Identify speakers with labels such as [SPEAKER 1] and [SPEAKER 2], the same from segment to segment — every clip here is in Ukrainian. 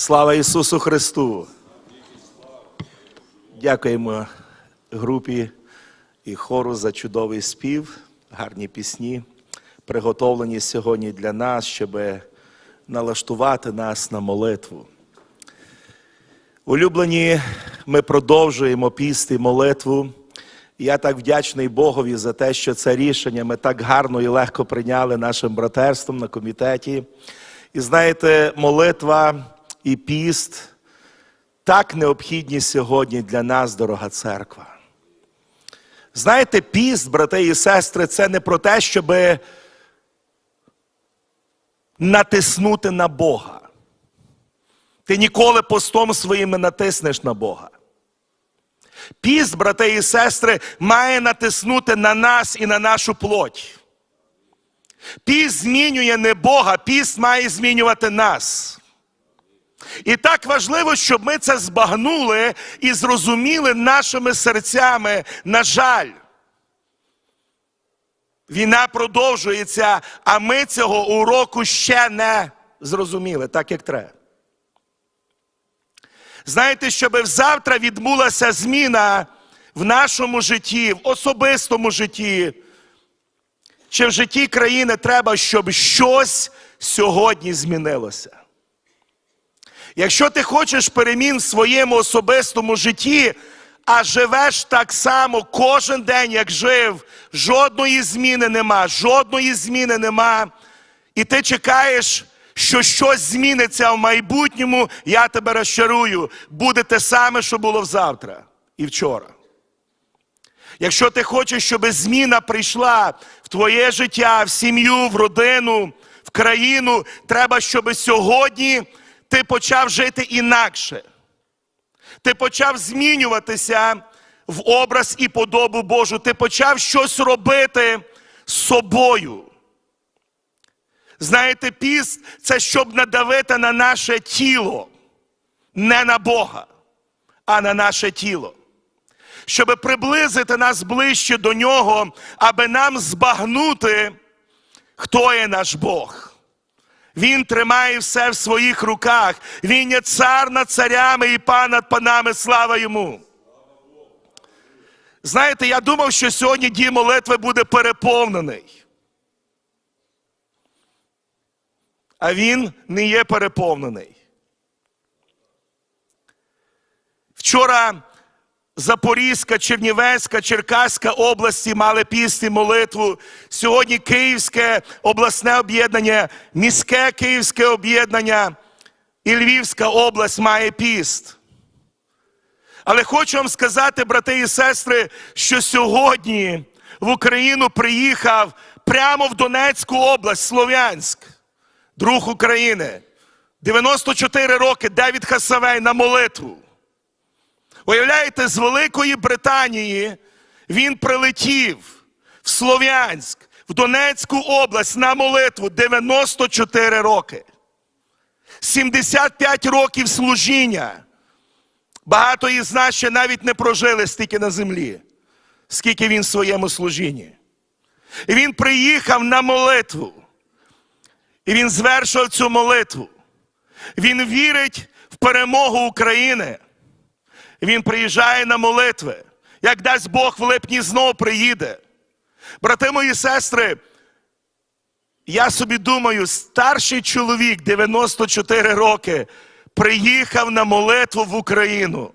[SPEAKER 1] Слава Ісусу Христу! Дякуємо групі і хору за чудовий спів, гарні пісні, приготовлені сьогодні для нас, щоб налаштувати нас на молитву. Улюблені, ми продовжуємо пісти молитву. Я так вдячний Богові за те, що це рішення ми так гарно і легко прийняли нашим братерством на комітеті. І знаєте, молитва і піст так необхідні сьогодні для нас, дорога церква. Знаєте, піст, брати і сестри, це не про те, щоб натиснути на Бога. Ти ніколи постом своїм не натиснеш на Бога. Піст, брати і сестри, має натиснути на нас і на нашу плоть. Піст змінює не Бога, піст має змінювати нас. І так важливо, щоб ми це збагнули і зрозуміли нашими серцями. На жаль, війна продовжується, а ми цього уроку ще не зрозуміли, так як треба. Знаєте, щоб завтра відбулася зміна в нашому житті, в особистому житті, чи в житті країни треба, щоб щось сьогодні змінилося. Якщо ти хочеш перемін в своєму особистому житті, а живеш так само кожен день, як жив, жодної зміни нема, жодної зміни нема, і ти чекаєш, що щось зміниться в майбутньому, я тебе розчарую, буде те саме, що було завтра і вчора. Якщо ти хочеш, щоб зміна прийшла в твоє життя, в сім'ю, в родину, в країну, треба, щоб сьогодні ти почав жити інакше. Ти почав змінюватися в образ і подобу Божу. Ти почав щось робити з собою. Знаєте, піст це щоб надавити на наше тіло, не на Бога, а на наше тіло. Щоб приблизити нас ближче до нього, аби нам збагнути, хто є наш Бог. Він тримає все в своїх руках. Він є цар над царями і пан над панами. Слава йому. Знаєте, я думав, що сьогодні дій молитви буде переповнений. А він не є переповнений. Вчора Запорізька, Чернівецька, Черкаська області мали піст і молитву. Сьогодні Київське обласне об'єднання, міське Київське об'єднання і Львівська область має піст. Але хочу вам сказати, брати і сестри, що сьогодні в Україну приїхав прямо в Донецьку область, Слов'янськ, друг України. 94 роки Девід Хасавей на молитву. Уявляєте, з Великої Британії він прилетів в Слов'янськ, в Донецьку область на молитву 94 роки. 75 років служіння. Багато із нас ще навіть не прожили стільки на землі, скільки він в своєму служінні. І він приїхав на молитву. І він звершив цю молитву. Він вірить в перемогу України. Він приїжджає на молитви. Як дасть Бог в липні знов приїде. Брати мої сестри, я собі думаю, старший чоловік 94 роки приїхав на молитву в Україну.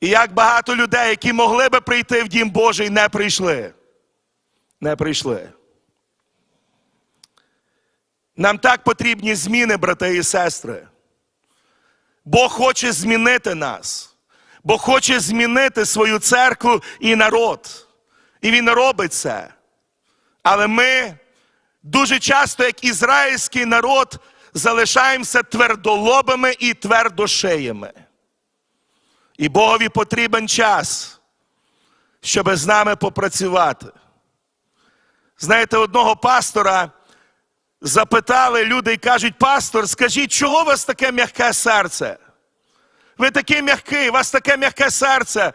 [SPEAKER 1] І як багато людей, які могли би прийти в Дім Божий, не прийшли. Не прийшли. Нам так потрібні зміни, брати і сестри. Бог хоче змінити нас. Бог хоче змінити свою церкву і народ. І Він робить це. Але ми дуже часто, як ізраїльський народ, залишаємося твердолобими і твердошиями. І Богові потрібен час, щоб з нами попрацювати. Знаєте, одного пастора запитали люди і кажуть, пастор, скажіть, чого у вас таке м'яке серце? Ви такий м'який, у вас таке м'яке серце.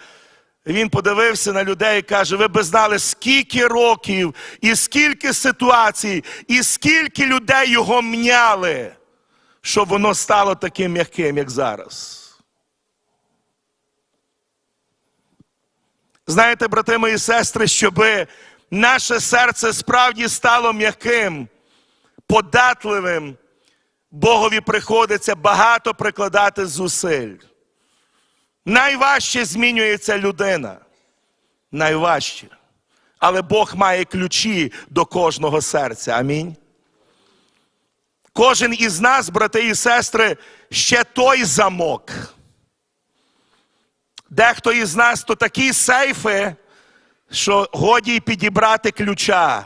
[SPEAKER 1] Він подивився на людей і каже: ви б знали, скільки років, і скільки ситуацій, і скільки людей його мняли, щоб воно стало таким м'яким, як зараз. Знаєте, брати мої сестри, щоб наше серце справді стало м'яким, податливим, Богові приходиться багато прикладати зусиль. Найважче змінюється людина. Найважче. Але Бог має ключі до кожного серця. Амінь. Кожен із нас, брати і сестри, ще той замок. Дехто із нас то такі сейфи, що годі й підібрати ключа.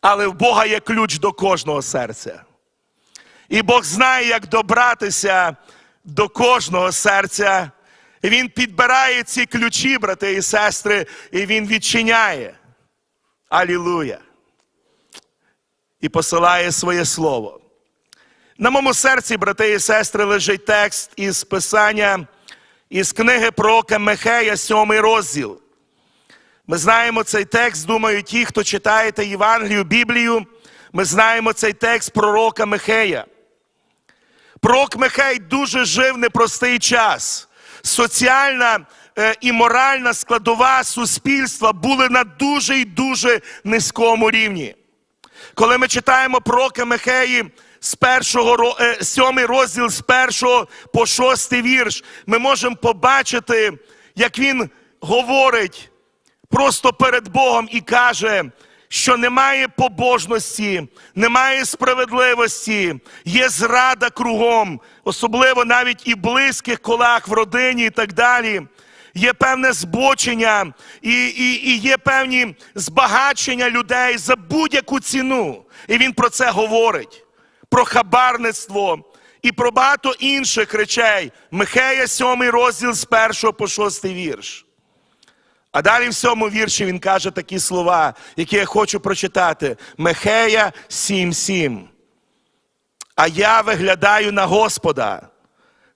[SPEAKER 1] Але в Бога є ключ до кожного серця. І Бог знає, як добратися до кожного серця. І Він підбирає ці ключі, брати і сестри, і Він відчиняє. Алілуя. І посилає своє слово. На моєму серці, брати і сестри, лежить текст із Писання, із книги пророка Михея, сьомий розділ. Ми знаємо цей текст, думаю, ті, хто читаєте Євангелію, Біблію, ми знаємо цей текст пророка Михея. Пророк Михей дуже жив непростий час. Соціальна е, і моральна складова суспільства були на дуже і дуже низькому рівні. Коли ми читаємо пророка Михеї з першого е, сьомий розділ з першого по шостий вірш, ми можемо побачити, як він говорить просто перед Богом і каже, що немає побожності, немає справедливості, є зрада кругом, особливо навіть і близьких колах в родині і так далі. Є певне збочення і, і, і є певні збагачення людей за будь-яку ціну. І він про це говорить: про хабарництво і про багато інших речей. Михея, 7 розділ з 1 по 6 вірш. А далі в цьому вірші він каже такі слова, які я хочу прочитати. Михея 7.7. А я виглядаю на Господа.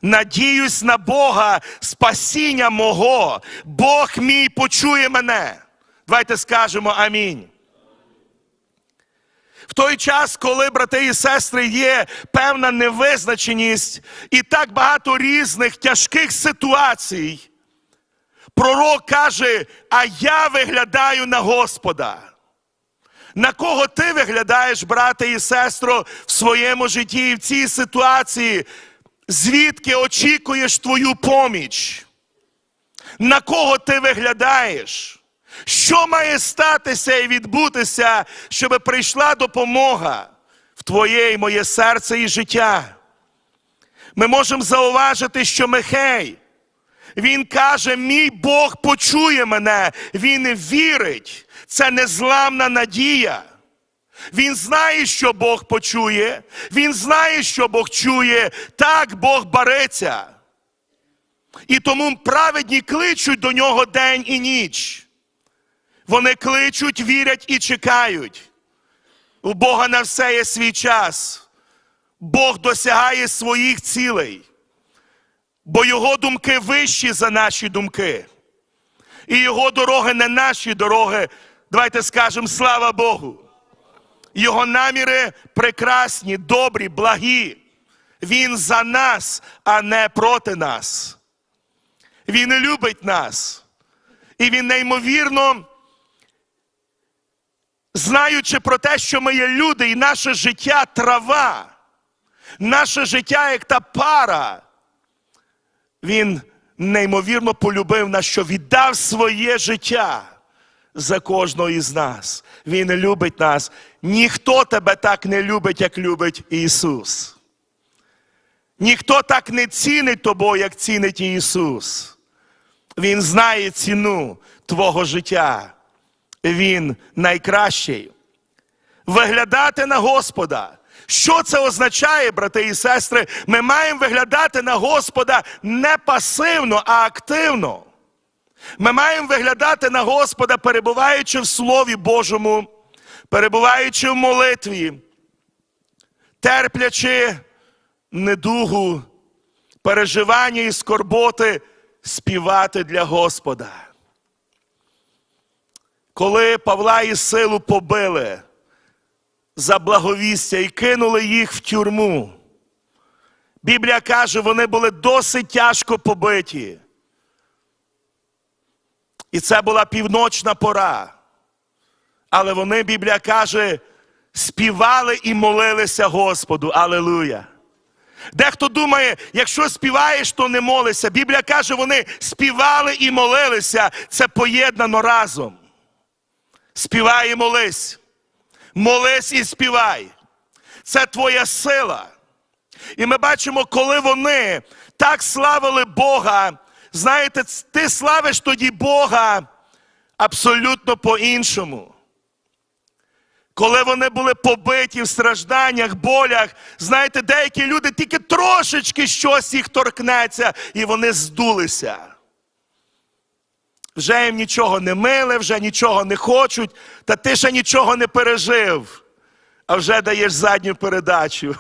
[SPEAKER 1] Надіюсь на Бога, спасіння мого. Бог мій почує мене. Давайте скажемо амінь. В той час, коли, брати і сестри, є певна невизначеність і так багато різних тяжких ситуацій, пророк каже: А я виглядаю на Господа. На кого ти виглядаєш, брате і сестро, в своєму житті і в цій ситуації? Звідки очікуєш твою поміч? На кого ти виглядаєш? Що має статися і відбутися, щоб прийшла допомога в твоє і моє серце і життя? Ми можемо зауважити, що Михей, він каже: мій Бог почує мене, він вірить. Це незламна надія. Він знає, що Бог почує, він знає, що Бог чує. Так Бог бореться. І тому праведні кличуть до нього день і ніч. Вони кличуть, вірять і чекають. У Бога на все є свій час. Бог досягає своїх цілей, бо Його думки вищі за наші думки. І Його дороги не наші дороги. Давайте скажемо слава Богу. Його наміри прекрасні, добрі, благі. Він за нас, а не проти нас. Він любить нас. І він неймовірно, знаючи про те, що ми є люди, і наше життя трава, наше життя як та пара, він неймовірно полюбив нас, що віддав своє життя за кожного із нас. Він любить нас. Ніхто тебе так не любить, як любить Ісус. Ніхто так не цінить тобою, як цінить Ісус. Він знає ціну твого життя. Він найкращий. Виглядати на Господа. Що це означає, брати і сестри? Ми маємо виглядати на Господа не пасивно, а активно. Ми маємо виглядати на Господа, перебуваючи в Слові Божому, перебуваючи в молитві, терплячи недугу, переживання і скорботи, співати для Господа. Коли Павла і Силу побили за благовістя і кинули їх в тюрму, Біблія каже, вони були досить тяжко побиті. І це була півночна пора. Але вони, Біблія каже, співали і молилися Господу. Алелуя. Дехто думає, якщо співаєш, то не молишся. Біблія каже, вони співали і молилися. Це поєднано разом. Співай і молись. Молись і співай. Це твоя сила. І ми бачимо, коли вони так славили Бога, знаєте, ти славиш тоді Бога абсолютно по-іншому. Коли вони були побиті в стражданнях, болях, знаєте, деякі люди тільки трошечки щось їх торкнеться, і вони здулися. Вже їм нічого не мили, вже нічого не хочуть, та ти ще нічого не пережив, а вже даєш задню передачу.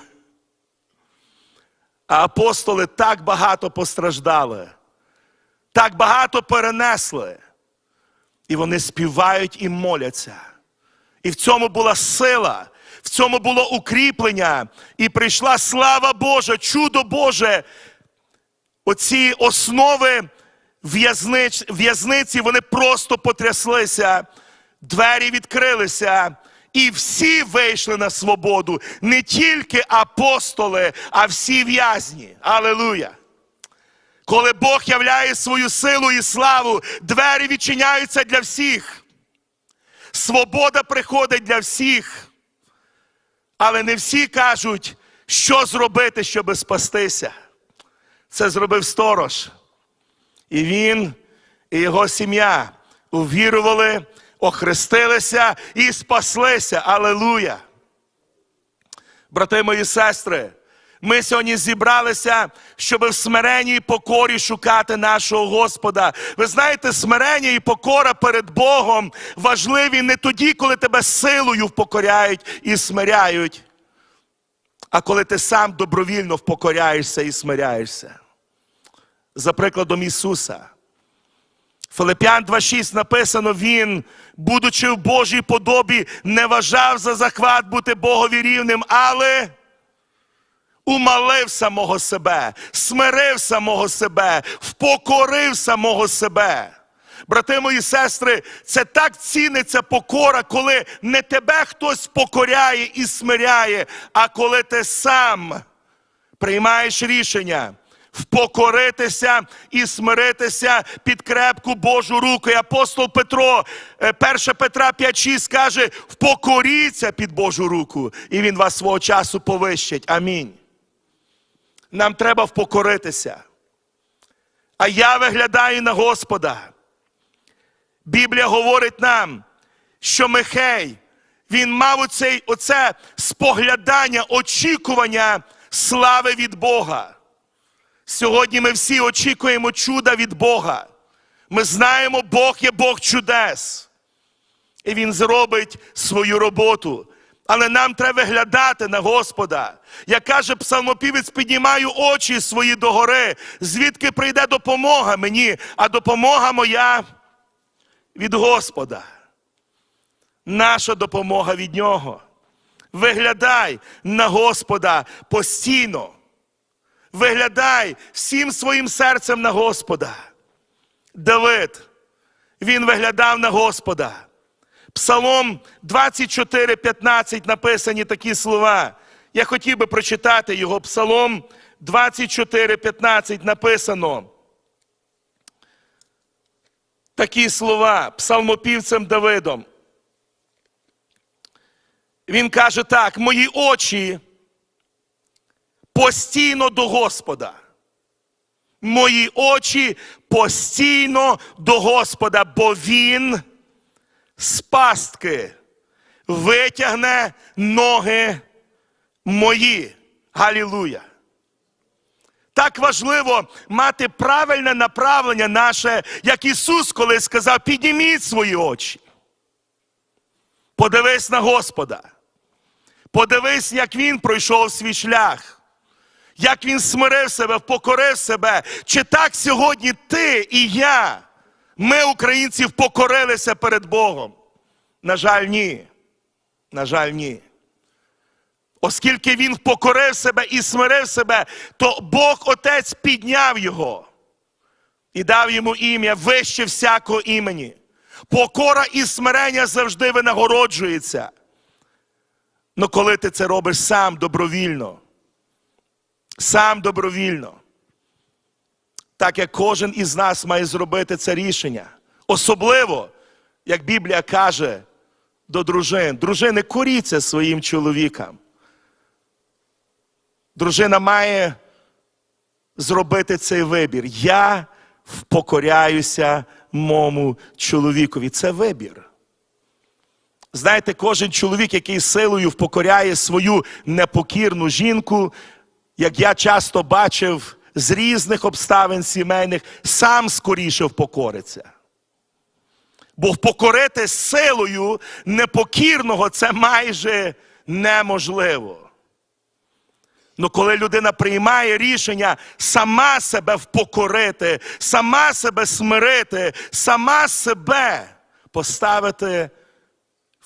[SPEAKER 1] А апостоли так багато постраждали, так багато перенесли. І вони співають і моляться. І в цьому була сила, в цьому було укріплення, і прийшла слава Божа, чудо Боже. Оці основи в'язниці вони просто потряслися, двері відкрилися, і всі вийшли на свободу. Не тільки апостоли, а всі в'язні. Алелуя! Коли Бог являє свою силу і славу, двері відчиняються для всіх. Свобода приходить для всіх. Але не всі кажуть, що зробити, щоб спастися. Це зробив сторож. І він, і його сім'я увірували, охрестилися і спаслися. Алелуя! Брати мої сестри, ми сьогодні зібралися, щоб в смиренні і покорі шукати нашого Господа. Ви знаєте, смирення і покора перед Богом важливі не тоді, коли тебе силою впокоряють і смиряють, а коли ти сам добровільно впокоряєшся і смиряєшся. За прикладом Ісуса. Филип'ян 2.6 написано, Він, будучи в Божій подобі, не вважав за захват бути Богові рівним, але умалив самого себе, смирив самого себе, впокорив самого себе. Брати мої сестри, це так ціниться покора, коли не тебе хтось покоряє і смиряє, а коли ти сам приймаєш рішення впокоритися і смиритися під крепку Божу руку. І апостол Петро, 1 Петра 5,6 каже: впокоріться під Божу руку, і він вас свого часу повищить. Амінь. Нам треба впокоритися. А я виглядаю на Господа. Біблія говорить нам, що Михей, він мав оцей, оце споглядання, очікування слави від Бога. Сьогодні ми всі очікуємо чуда від Бога. Ми знаємо, Бог є Бог чудес. І Він зробить свою роботу. Але нам треба виглядати на Господа. Як каже псалмопівець, піднімаю очі свої догори, звідки прийде допомога мені, а допомога моя від Господа. Наша допомога від Нього. Виглядай на Господа постійно. Виглядай всім своїм серцем на Господа. Давид, він виглядав на Господа. Псалом 24, 15 написані такі слова. Я хотів би прочитати його. Псалом 24, 15 написано. Такі слова псалмопівцем Давидом. Він каже так: мої очі постійно до Господа. Мої очі постійно до Господа, бо Він з пастки витягне ноги мої. Галілуя! Так важливо мати правильне направлення наше, як Ісус колись сказав: підніміть свої очі. Подивись на Господа. Подивись, як Він пройшов свій шлях як він смирив себе, впокорив себе. Чи так сьогодні ти і я, ми, українці, впокорилися перед Богом? На жаль, ні. На жаль, ні. Оскільки він впокорив себе і смирив себе, то Бог Отець підняв його і дав йому ім'я вище всякого імені. Покора і смирення завжди винагороджується. Но коли ти це робиш сам добровільно, сам добровільно, так як кожен із нас має зробити це рішення. Особливо, як Біблія каже до дружин, дружини коріться своїм чоловікам. Дружина має зробити цей вибір. Я впокоряюся мому чоловікові. Це вибір. Знаєте, кожен чоловік, який силою впокоряє свою непокірну жінку, як я часто бачив з різних обставин сімейних, сам скоріше впокориться. Бо впокорити силою непокірного це майже неможливо. Ну, коли людина приймає рішення сама себе впокорити, сама себе смирити, сама себе поставити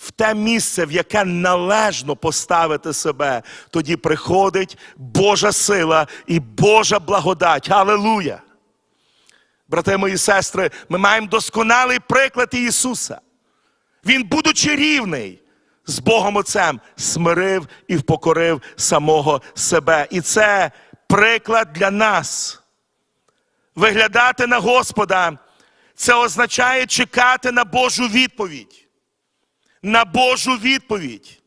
[SPEAKER 1] в те місце, в яке належно поставити себе, тоді приходить Божа сила і Божа благодать. Аллилуйя! Брати мої сестри, ми маємо досконалий приклад Ісуса. Він, будучи рівний з Богом Отцем, смирив і впокорив самого себе. І це приклад для нас. Виглядати на Господа це означає чекати на Божу відповідь. На Божу відповідь.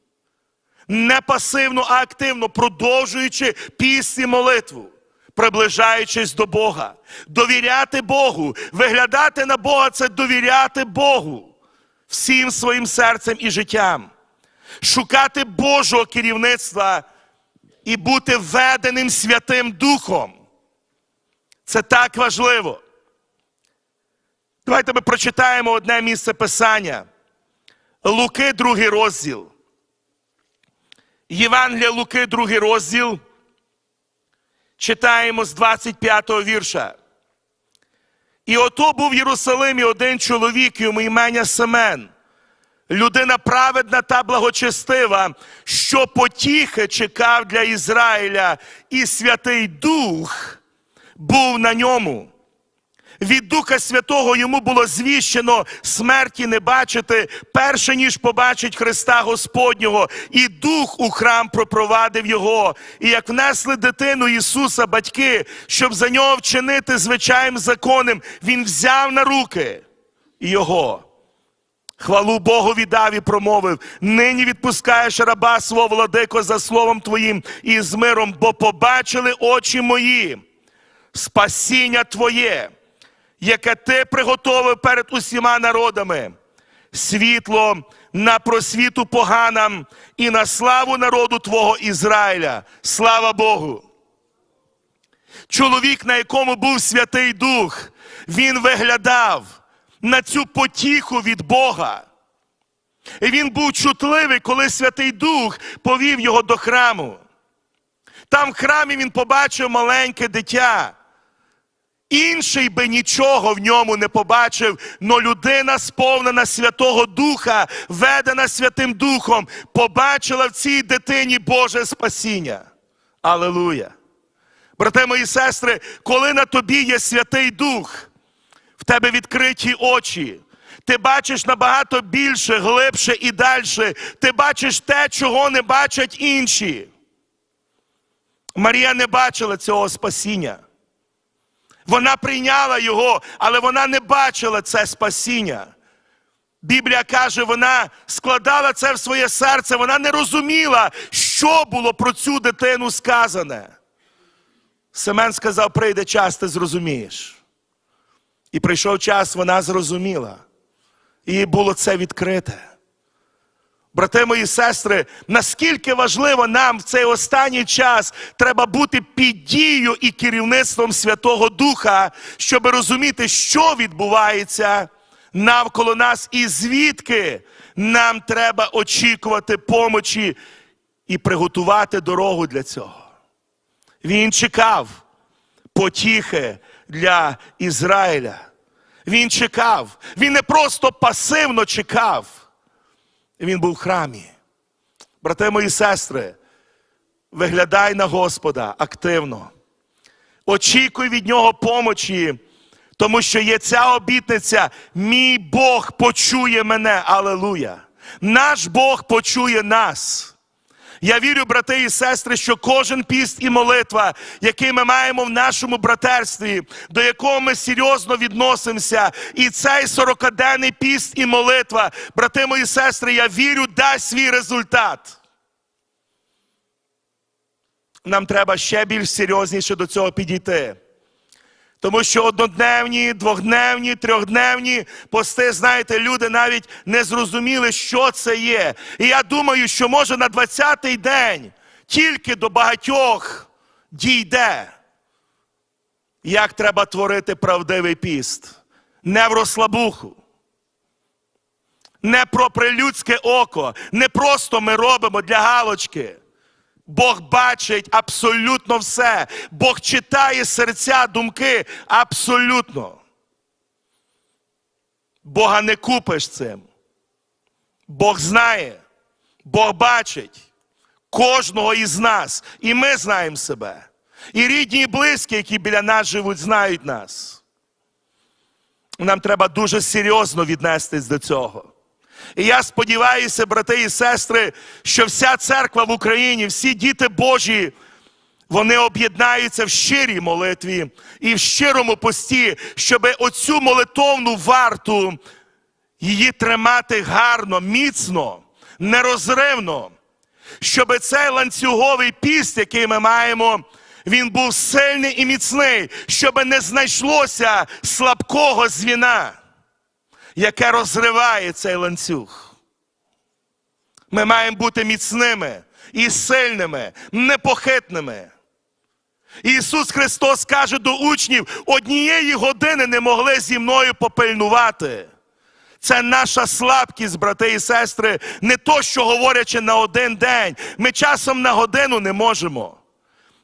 [SPEAKER 1] Не пасивно, а активно, продовжуючи пісні молитву, приближаючись до Бога, довіряти Богу, виглядати на Бога це довіряти Богу всім своїм серцем і життям, шукати Божого керівництва і бути введеним Святим Духом. Це так важливо. Давайте ми прочитаємо одне місце Писання. Луки, другий розділ. Євангелія Луки, другий розділ. Читаємо з 25 го вірша. І ото був в Єрусалимі один чоловік, йому імення Семен, людина праведна та благочестива, що потіхи чекав для Ізраїля, і Святий Дух був на ньому. Від Духа Святого йому було звіщено смерті не бачити, перше ніж побачить Христа Господнього, і Дух у храм пропровадив його. І як внесли дитину Ісуса, батьки, щоб за нього вчинити звичайним законом, Він взяв на руки його. Хвалу Богу віддав і промовив: нині відпускаєш раба свого владико за словом твоїм і з миром, бо побачили очі мої, спасіння Твоє яке ти приготовив перед усіма народами, світло на просвіту поганам і на славу народу Твого Ізраїля. Слава Богу! Чоловік, на якому був Святий Дух, він виглядав на цю потіху від Бога. І він був чутливий, коли Святий Дух повів його до храму. Там в храмі він побачив маленьке дитя. Інший би нічого в ньому не побачив, но людина, сповнена Святого Духа, ведена Святим Духом, побачила в цій дитині Боже спасіння. Алелуя! Брати мої сестри, коли на тобі є Святий Дух, в тебе відкриті очі. Ти бачиш набагато більше, глибше і далі. Ти бачиш те, чого не бачать інші. Марія не бачила цього спасіння. Вона прийняла його, але вона не бачила це спасіння. Біблія каже, вона складала це в своє серце, вона не розуміла, що було про цю дитину сказане. Семен сказав: прийде час, ти зрозумієш. І прийшов час, вона зрозуміла. І було це відкрите. Брати мої сестри, наскільки важливо нам в цей останній час треба бути під дією і керівництвом Святого Духа, щоб розуміти, що відбувається навколо нас і звідки нам треба очікувати помочі і приготувати дорогу для цього. Він чекав потіхи для Ізраїля. Він чекав. Він не просто пасивно чекав. Він був в храмі. Брати мої сестри, Виглядай на Господа активно. Очікуй від Нього помочі, тому що є ця обітниця. Мій Бог почує мене. Алелуя! Наш Бог почує нас. Я вірю, брати і сестри, що кожен піст і молитва, який ми маємо в нашому братерстві, до якого ми серйозно відносимося, і цей сорокаденний піст і молитва, брати мої сестри, я вірю, дасть свій результат. Нам треба ще більш серйозніше до цього підійти. Тому що однодневні, двохдневні, трьохдневні пости, знаєте, люди навіть не зрозуміли, що це є. І я думаю, що може на 20-й день тільки до багатьох дійде, як треба творити правдивий піст. Не в розслабуху. Не про прилюдське око. Не просто ми робимо для галочки. Бог бачить абсолютно все. Бог читає серця, думки абсолютно. Бога не купиш цим. Бог знає, Бог бачить кожного із нас. І ми знаємо себе. І рідні, і близькі, які біля нас живуть, знають нас. Нам треба дуже серйозно віднестись до цього. І я сподіваюся, брати і сестри, що вся церква в Україні, всі діти Божі, вони об'єднаються в щирій молитві і в щирому пості, щоб оцю молитовну варту її тримати гарно, міцно, нерозривно, щоб цей ланцюговий піст, який ми маємо, він був сильний і міцний, щоб не знайшлося слабкого звіна яке розриває цей ланцюг. Ми маємо бути міцними і сильними, непохитними. Ісус Христос каже до учнів: однієї години не могли зі мною попильнувати. Це наша слабкість, брати і сестри, не то, що говорячи на один день. Ми часом на годину не можемо.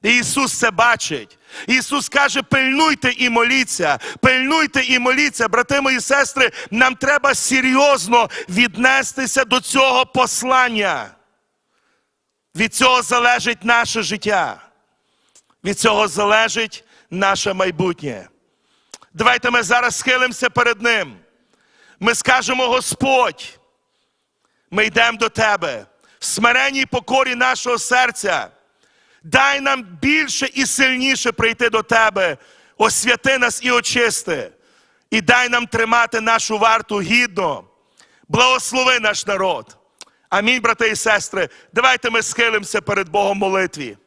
[SPEAKER 1] Ісус це бачить. Ісус каже: пильнуйте і моліться, пильнуйте і моліться, брати мої сестри, нам треба серйозно віднестися до цього послання. Від цього залежить наше життя. Від цього залежить наше майбутнє. Давайте ми зараз схилимося перед Ним. Ми скажемо, Господь, ми йдемо до Тебе в смиренній покорі нашого серця. Дай нам більше і сильніше прийти до Тебе, освяти нас і очисти, і дай нам тримати нашу варту гідно. Благослови наш народ. Амінь, брати і сестри. Давайте ми схилимося перед Богом молитві.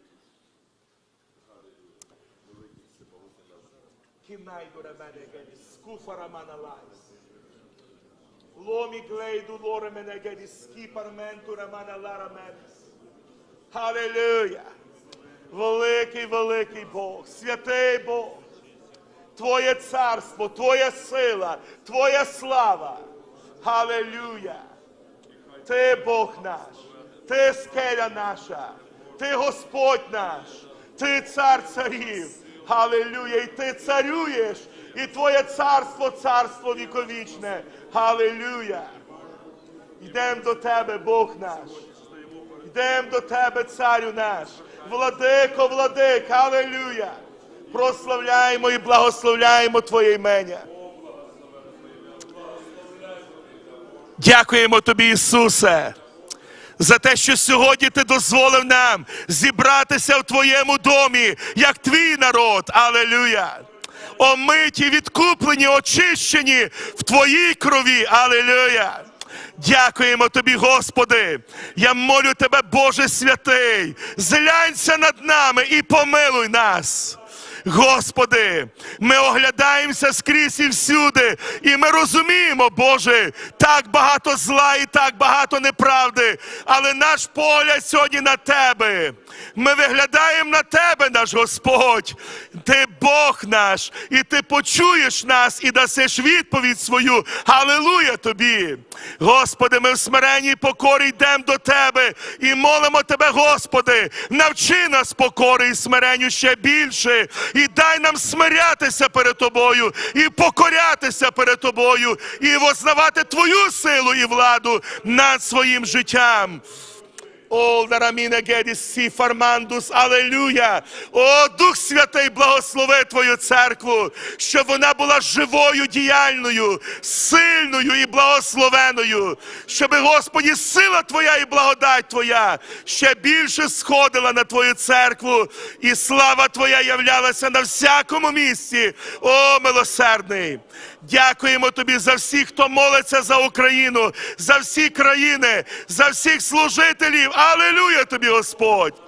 [SPEAKER 1] Ломі глейду лоре мене геді скіпарменту рамана лара менес. Великий, великий Бог, святий Бог, Твоє царство, Твоя сила, Твоя слава. Халилуя! Ти Бог наш, Ти скеля наша, Ти Господь наш, Ти цар царів. Халилуя! І ти царюєш, і Твоє царство, царство віковічне. Халилуя! Йдемо до Тебе, Бог наш. Йдемо до Тебе, царю наш, владико, владик, алелюя. Прославляємо і благословляємо Твоє імення. Дякуємо Тобі, Ісусе, за те, що сьогодні Ти дозволив нам зібратися в Твоєму домі, як твій народ. Алелюя. Омиті, відкуплені, очищені в Твоїй крові. Алелюя. Дякуємо тобі, Господи. Я молю тебе, Боже святий, злянься над нами і помилуй нас. Господи, ми оглядаємося скрізь і всюди, і ми розуміємо, Боже, так багато зла і так багато неправди, але наш погляд сьогодні на Тебе. Ми виглядаємо на Тебе, наш Господь. Ти Бог наш, і Ти почуєш нас і дасиш відповідь свою. Аллилуйя Тобі. Господи, ми в смиренній покорі йдемо до Тебе і молимо Тебе, Господи, навчи нас покори і смиренню ще більше, і дай нам смирятися перед Тобою, і покорятися перед Тобою, і вознавати Твою силу і владу над своїм життям. О, нараміне гедіс сі фармандус, алелюя. О, Дух Святий, благослови Твою церкву, щоб вона була живою, діяльною, сильною і благословеною. Щоб, Господі, сила Твоя і благодать Твоя ще більше сходила на Твою церкву, і слава Твоя являлася на всякому місці. О, милосердний! Дякуємо тобі за всіх, хто молиться за Україну, за всі країни, за всіх служителів. Алелюя тобі, Господь!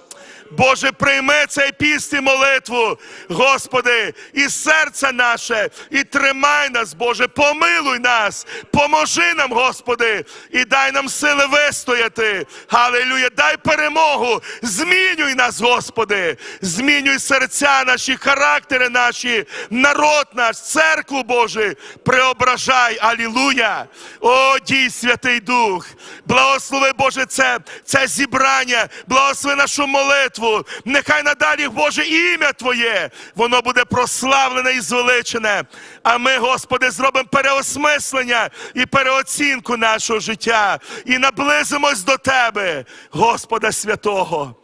[SPEAKER 1] Боже, прийми цей піст і молитву, Господи, і серце наше, і тримай нас, Боже, помилуй нас, поможи нам, Господи, і дай нам сили вистояти. Алілюя, дай перемогу, змінюй нас, Господи, змінюй серця наші, характери наші, народ наш, церкву Боже, преображай, Алілуя. О, дій Святий Дух, благослови, Боже, це, це зібрання, благослови нашу молитву. Нехай надалі, Боже, ім'я Твоє, воно буде прославлене і звеличене. А ми, Господи, зробимо переосмислення і переоцінку нашого життя і наблизимось до Тебе, Господа Святого.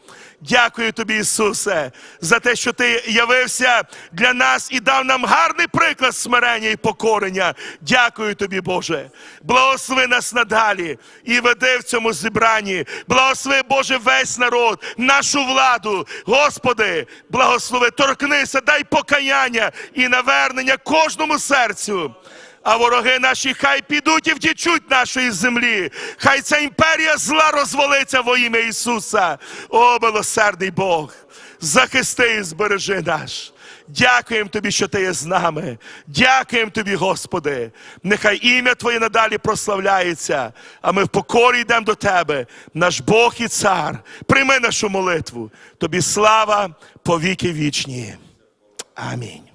[SPEAKER 1] Дякую тобі, Ісусе, за те, що Ти явився для нас і дав нам гарний приклад смирення і покорення. Дякую тобі, Боже. Благослови нас надалі і веди в цьому зібранні. Благослови, Боже, весь народ, нашу владу. Господи, благослови, торкнися, дай покаяння і навернення кожному серцю. А вороги наші хай підуть і втічуть нашої землі. Хай ця імперія зла розвалиться во ім'я Ісуса. О, милосердний Бог, захисти і збережи наш. Дякуємо тобі, що ти є з нами. Дякуємо тобі, Господи. Нехай ім'я Твоє надалі прославляється, а ми в покорі йдемо до Тебе, наш Бог і цар. Прийми нашу молитву. Тобі слава по віки вічні. Амінь.